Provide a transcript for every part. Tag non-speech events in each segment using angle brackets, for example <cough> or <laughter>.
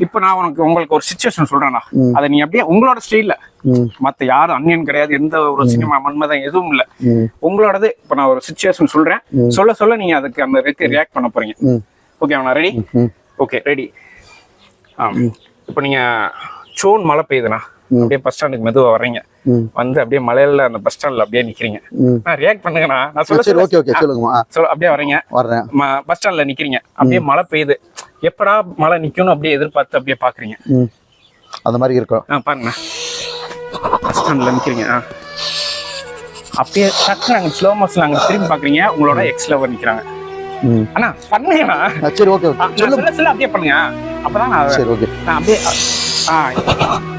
இப்போ நான் உனக்கு உங்களுக்கு ஒரு சுச்சுவேஷன் சொல்றேன்னா. அதை நீ அப்படியே உங்களோட ஸ்டைல்ல மத்த யாரும் அந்நியன் கிடையாது எந்த ஒரு சினிமா மன்மதம் எதுவும் இல்ல. உங்களோடது இப்போ நான் ஒரு சுச்சுவேஷன் சொல்றேன். சொல்ல சொல்ல நீங்க அதுக்கு அந்த ரியாக்ட் பண்ண போறீங்க. ஓகே நான் ரெடி ஓகே ரெடி இப்போ நீங்க சோன் மழை பெய்யுதுண்ணா அப்படியே பஸ் ஸ்டாண்டுக்கு மெதுவா வர்றீங்க. வந்து அப்படியே மலையில அந்த பஸ் ஸ்டாண்ட்ல அப்படியே நிக்கிறீங்க. நான் ரியாக்ட் பண்ணுங்கண்ணா. நான் சொல்ல ஓகே ஓகே சொல்லுங்கம்மா. ஆ, சொல்ல அப்படியே வரீங்க வர்றேன். பஸ் ஸ்டாண்ட்ல நிக்கிறீங்க. அப்படியே மழை பெய்யுது. எப்படா மழை நிக்கும்னு அப்படியே எதிர்பார்த்து அப்படியே பாக்குறீங்க. ம். அந்த மாதிரி இருக்கும் ஆ பாருங்க. பஸ் ஸ்டாண்ட்ல நிக்கிறீங்க. ஆ. அப்படியே டக்குனு அங்க ஸ்லோ மோஷன் அங்க திரும்பி பாக்குறீங்க. உங்களோட எக்ஸ் லவர் நிக்கிறாங்க. ம். அண்ணா பண்ணுங்கண்ணா. சரி ஓகே சொல்ல சொல்ல அப்படியே பண்ணுங்க. அப்பதான் நான் சரி ஓகே. நான் அப்படியே ஆ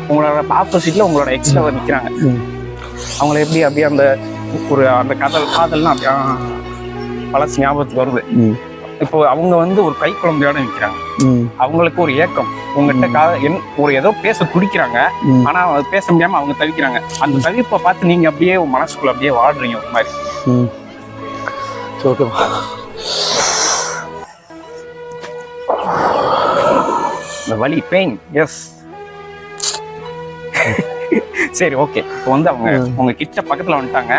உங்களோட ஆப்போசிட்ல உங்களோட எக்ஸ் லவர் நிக்கிறாங்க. ம். அவங்கள எப்படி அப்படியே அந்த ஒரு அந்த காதல் காதல்னா அப்படியே பழசு ஞாபகத்துக்கு வருது. இப்போ அவங்க வந்து ஒரு கை குழந்தையோட நிக்கிறாங்க. ம். அவங்களுக்கு ஒரு ஏக்கம். உங்ககிட்ட கா என் ஒரு ஏதோ பேச துடிக்கிறாங்க. ஆனா அது பேச முடியாம அவங்க தவிக்கிறாங்க. அந்த தவிப்பை பார்த்து நீங்க அப்படியே உங்க மனசுக்குள்ள அப்படியே வாழ்றீங்க ஒரு மாதிரி. ஓகேம்மா இந்த வலி பெயின் எஸ் சரி ஓகே. இப்போ வந்து அவங்க உங்க கிட்ட பக்கத்துல வந்துட்டாங்க.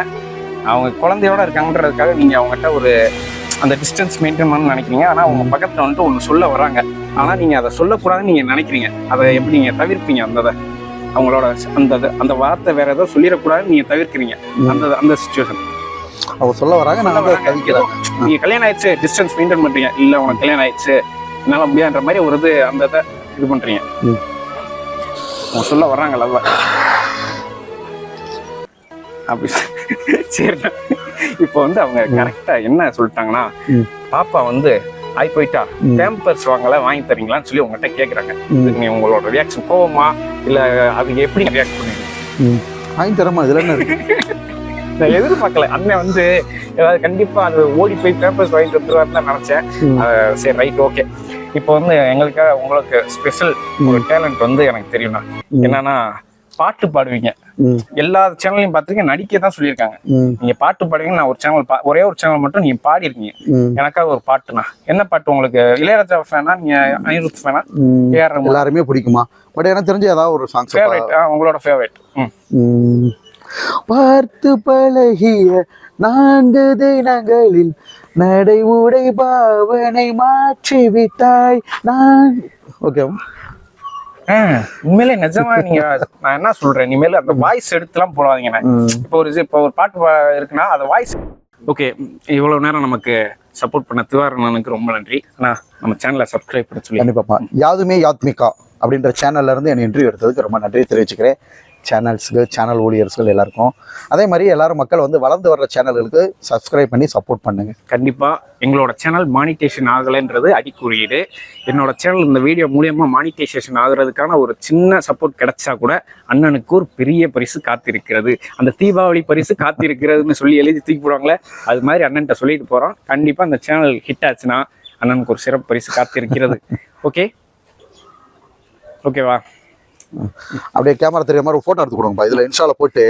அவங்க குழந்தையோட இருக்காங்கன்றதுக்காக நீங்க அவங்ககிட்ட ஒரு அந்த டிஸ்டன்ஸ் மெயின்டைன் பண்ணணும்னு நினைக்கிறீங்க. ஆனா அவங்க பக்கத்துல வந்துட்டு ஒண்ணு சொல்ல வராங்க. ஆனா நீங்க அதை சொல்லக்கூடாதுன்னு நீங்க நினைக்கிறீங்க. அதை எப்படி நீங்க தவிர்ப்பீங்க அந்த அவங்களோட அந்த அந்த வார்த்தை வேற ஏதோ சொல்லிடக்கூடாதுன்னு நீங்க தவிர்க்கிறீங்க. அந்த அந்த சுச்சுவேஷன் அவங்க சொல்ல வராங்க நான் வந்து தவிக்கிறேன் நீங்க கல்யாணம் ஆயிடுச்சு டிஸ்டன்ஸ் மெயின்டைன் பண்றீங்க. இல்ல உனக்கு கல்யாணம் ஆயிடுச்சு என்னால முடியாதுன்ற மாதிரி ஒரு இது அந்த இதை இது பண்றீங்க. ம். அவங்க சொல்ல வர்றாங்க அப்படி. சரி. இப்போ வந்து அவங்க கரெக்டா என்ன சொல்லிட்டாங்கன்னா. பாப்பா வந்து ஆய் போயிட்டா. பேம்பர்ஸ் வாங்கல வாங்கி தரீங்களான்னு சொல்லி உங்ககிட்ட. இதுக்கு நீ உங்களோட ரியாக்ஷன் கோவமா இல்ல அதுக்கு எப்படி ரியாக்ட் பண்ணுவீங்க? வாங்கி தரமா? இதுல என்ன இருக்கு? <laughs> நான் எதிர்பார்க்கல. அண்ணன் வந்து ஏதாவது கண்டிப்பா அது ஓடி போய் பேப்பர்ஸ் வாங்கிட்டு வந்துருவாருன்னு நினைச்சேன். சரி ரைட் ஓகே இப்போ வந்து எங்களுக்காக உங்களுக்கு ஸ்பெஷல் ஒரு டேலண்ட் வந்து எனக்கு தெரியும்ண்ணா. ம். என்னன்னா பாட்டு பாடுவீங்க. எல்லா சேனல்லையும் பார்த்துருக்கீங்க நடிக்க தான் சொல்லியிருக்காங்க. நீங்க பாட்டு பாடுவீங்க நான் ஒரு சேனல் ஒரே ஒரு சேனல் மட்டும் நீங்க பாடிருக்கீங்க. எனக்காக ஒரு பாட்டுண்ணா என்ன பாட்டு உங்களுக்கு? இளையராஜா ஃபேனா நீங்க அனிருத் ஃபேனா? எல்லாருமே பிடிக்குமா? பட் எனக்கு தெரிஞ்சு ஏதாவது ஒரு சாங்ஸ் ஃபேவரட் உங்களோட ஃபேவரட். பார்த்து பழகிய நான்கு தினங்களில் நடைமுறை பாவனை மாற்றி விட்டாய் நான் ஓகே. ஆ, உண்மையிலே நிஜமா நீங்க நான் என்ன சொல்றேன்? இனிமேல் அந்த வாய்ஸ் எடுத்துலாம் போடாதீங்கண்ணா இப்போ ஒரு இப்போ ஒரு பாட்டு இருக்குன்னா அந்த வாய்ஸ் ஓகே இவ்வளவு நேரம் நமக்கு சப்போர்ட் பண்ண திவாரணனுக்கு ரொம்ப நன்றி. அண்ணா நம்ம சேனலை சப்ஸ்கிரைப் பண்ண சொல்லி. கண்டிப்பாப்பா யாதுமே யாத்மிகா அப்படின்ற சேனல்ல இருந்து என் இன்டர்வியூ எடுத்ததுக்கு ரொம்ப நன்றி தெரிவிச்சுக்கிறேன். சேனல்ஸுக்கு சேனல் ஊழியர்கள் எல்லாருக்கும். அதே மாதிரி எல்லாரும் மக்கள் வந்து வளர்ந்து வர்ற சேனல்களுக்கு சப்ஸ்கிரைப் பண்ணி சப்போர்ட் பண்ணுங்க. கண்டிப்பா. எங்களோட சேனல் மானிட்டேஷன் ஆகலைன்றது அடிக்குறியீடு. என்னோட சேனல் இந்த வீடியோ மூலியமா மானிட்டைசேஷன் ஆகுறதுக்கான ஒரு சின்ன சப்போர்ட் கிடைச்சா கூட அண்ணனுக்கு ஒரு பெரிய பரிசு காத்திருக்கிறது. அந்த தீபாவளி பரிசு காத்திருக்கிறதுன்னு சொல்லி எழுதி தூக்கி போடுவாங்களே அது மாதிரி அண்ணன்ட்ட சொல்லிட்டு போறோம். கண்டிப்பா அந்த சேனல் ஹிட் ஆச்சுன்னா அண்ணனுக்கு ஒரு சிறப்பு பரிசு காத்திருக்கிறது. <laughs> ஓகே ஓகேவா அப்படியே கேமரா தெரியாம ஒரு போட்டோ எடுத்து கொடுங்கப்பா. இதுல இன்ஸ்டால போட்டு